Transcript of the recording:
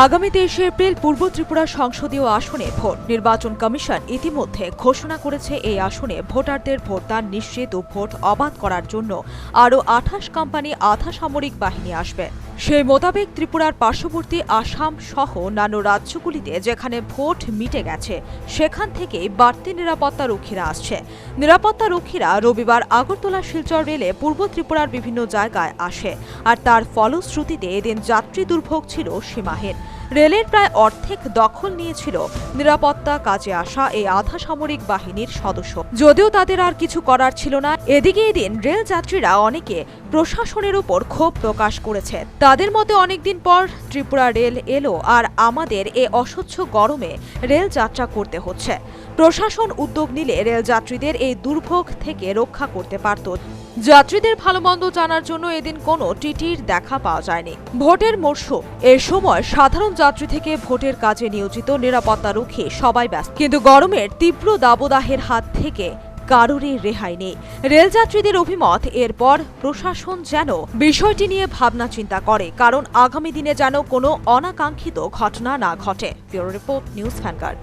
আগামী তেইশে এপ্রিল পূর্ব ত্রিপুরা সংসদীয় আসনে ভোট। নির্বাচন কমিশন ইতিমধ্যে ঘোষণা করেছে এই আসনে ভোটারদের ভোটদান নিশ্চিত ও ভোট অবাধ করার জন্য আরও আঠাশ কোম্পানি আধা সামরিক বাহিনী আসবে। সেই মোতাবেক ত্রিপুরার পার্শ্ববর্তী আসাম সহ নানো রাজ্যগুলিতে যেখানে ভোট মিটে গেছে, সেখান থেকে বাড়তি নিরাপত্তা রক্ষীরা আসছে। নিরাপত্তা রক্ষীরা রবিবার আগরতলা শিলচর রেলে পূর্ব ত্রিপুরার বিভিন্ন জায়গায় আসে, আর তার ফলশ্রুতিতে এদিন যাত্রী দুর্ভোগ ছিল সীমাহীন। রেলের প্রায় অর্ধেক দখল নিয়েছিল নিরাপত্তা কাজে আসা এই আধা সামরিক বাহিনীর সদস্য। যদিও তাদের আর কিছু করার ছিল না, এদিকে এদিন রেল যাত্রীরা অনেকে প্রশাসনের উপর ক্ষোভ প্রকাশ করেছে। তাদের মতে অনেকদিন পর ত্রিপুরা রেল এলো আর আমাদের এ অসহ্য গরমে রেল যাত্রা করতে হচ্ছে। প্রশাসন উদ্যোগ নিলে রেল যাত্রীদের এই দুর্ভোগ থেকে রক্ষা করতে পারত। যাত্রীদের ভালো মন্দ জানার জন্য এদিন কোনো টিটির দেখা পাওয়া যায়নি। ভোটের মরশুম, এ সময় সাধারণ যাত্রী থেকে ভোটের কাজে নিয়োজিত নিরাপত্তা রক্ষী সবাই ব্যস্ত। কিন্তু গরমের তীব্র দাবদাহের হাত থেকে কারোরই রেহাই নেই। রেলযাত্রীদের অভিমত, এরপর প্রশাসন যেন বিষয়টি নিয়ে ভাবনা চিন্তা করে, কারণ আগামী দিনে যেন কোনো অনাকাঙ্ক্ষিত ঘটনা না ঘটে। Bureau report, news vanguard